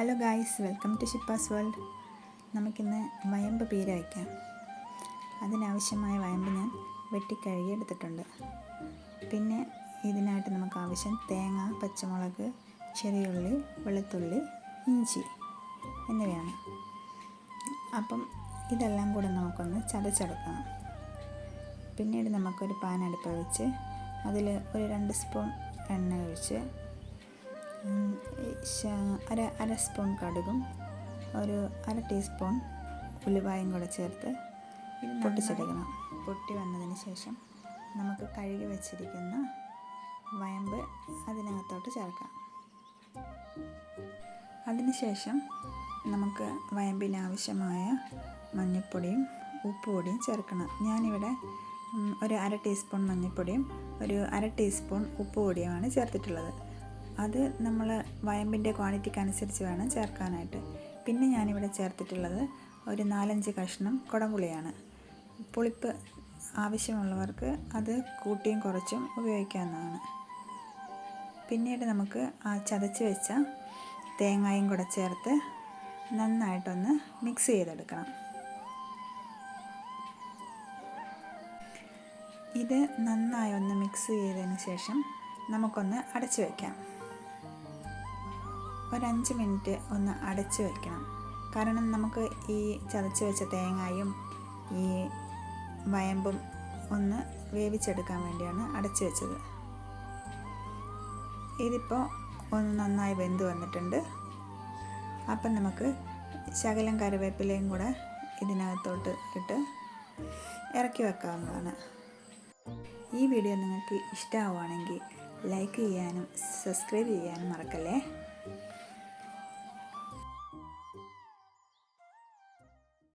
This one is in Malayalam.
Hello guys welcome to Shippa's world നമുക്കിന്ന് വയമ്പ് പീര വയ്ക്കാം. അതിനാവശ്യമായ വയമ്പ് ഞാൻ വെട്ടിക്കഴുകി എടുത്തിട്ടുണ്ട് പിന്നെ ഇതിനായിട്ട് നമുക്ക് ആവശ്യം തേങ്ങ പച്ചമുളക് ചെറിയുള്ളി വെളുത്തുള്ളി ഇഞ്ചി എന്നിവയാണ്. അപ്പം ഇതെല്ലാം കൂടെ നമുക്കൊന്ന് ചതച്ചെടുക്കണം. പിന്നീട് നമുക്കൊരു പാൻ അടുപ്പ് വെച്ച് അതിൽ ഒരു രണ്ട് സ്പൂൺ എണ്ണ ഒഴിച്ച് അര അര സ്പൂൺ കടുകും ഒരു അര ടീസ്പൂൺ ഉലുവായും കൂടെ ചേർത്ത് പൊട്ടിച്ചെടുക്കണം. പൊട്ടി വന്നതിന് ശേഷം നമുക്ക് കഴുകി വെച്ചിരിക്കുന്ന വയമ്പ് അതിനകത്തോട്ട് ചേർക്കാം. അതിനുശേഷം നമുക്ക് വയമ്പിനാവശ്യമായ മഞ്ഞൾപ്പൊടിയും ഉപ്പുപൊടിയും ചേർക്കണം. ഞാനിവിടെ ഒരു അര ടീസ്പൂൺ മഞ്ഞൾപ്പൊടിയും ഒരു അര ടീസ്പൂൺ ഉപ്പുപൊടിയുമാണ് ചേർത്തിട്ടുള്ളത്. അത് നമ്മൾ വയമ്പിന്റെ ക്വാണ്ടിറ്റിക്ക് അനുസരിച്ച് വേണം ചേർക്കാനായിട്ട്. പിന്നെ ഞാനിവിടെ ചേർത്തിട്ടുള്ളത് ഒരു നാലഞ്ച് കഷ്ണം കുടംപുളിയാണ്. പുളിപ്പ് ആവശ്യമുള്ളവർക്ക് അത് കൂട്ടിയും കുറച്ചും ഉപയോഗിക്കാവുന്നതാണ്. പിന്നീട് നമുക്ക് ആ ചതച്ച് വെച്ച തേങ്ങായും കൂടെ ചേർത്ത് നന്നായിട്ടൊന്ന് മിക്സ് ചെയ്തെടുക്കണം. ഇത് നന്നായി ഒന്ന് മിക്സ് ചെയ്തതിന് ശേഷം നമുക്കൊന്ന് അടച്ചു വയ്ക്കാം ഒരഞ്ച് മിനിറ്റ് ഒന്ന് അടച്ച് വയ്ക്കണം കാരണം നമുക്ക് ഈ ചതച്ച് വെച്ച തേങ്ങായും ഈ വയമ്പും ഒന്ന് വേവിച്ചെടുക്കാൻ വേണ്ടിയാണ് അടച്ചു വെച്ചത്. ഇതിപ്പോൾ ഒന്ന് നന്നായി വെന്ത് വന്നിട്ടുണ്ട്. അപ്പം നമുക്ക് ശകലം കറിവേപ്പിലയും കൂടെ ഇതിനകത്തോട്ട് ഇട്ട് ഇറക്കി വെക്കാവുന്നതാണ്. ഈ വീഡിയോ നിങ്ങൾക്ക് ഇഷ്ടമാവുകയാണെങ്കിൽ ലൈക്ക് ചെയ്യാനും സബ്സ്ക്രൈബ് ചെയ്യാനും മറക്കല്ലേ?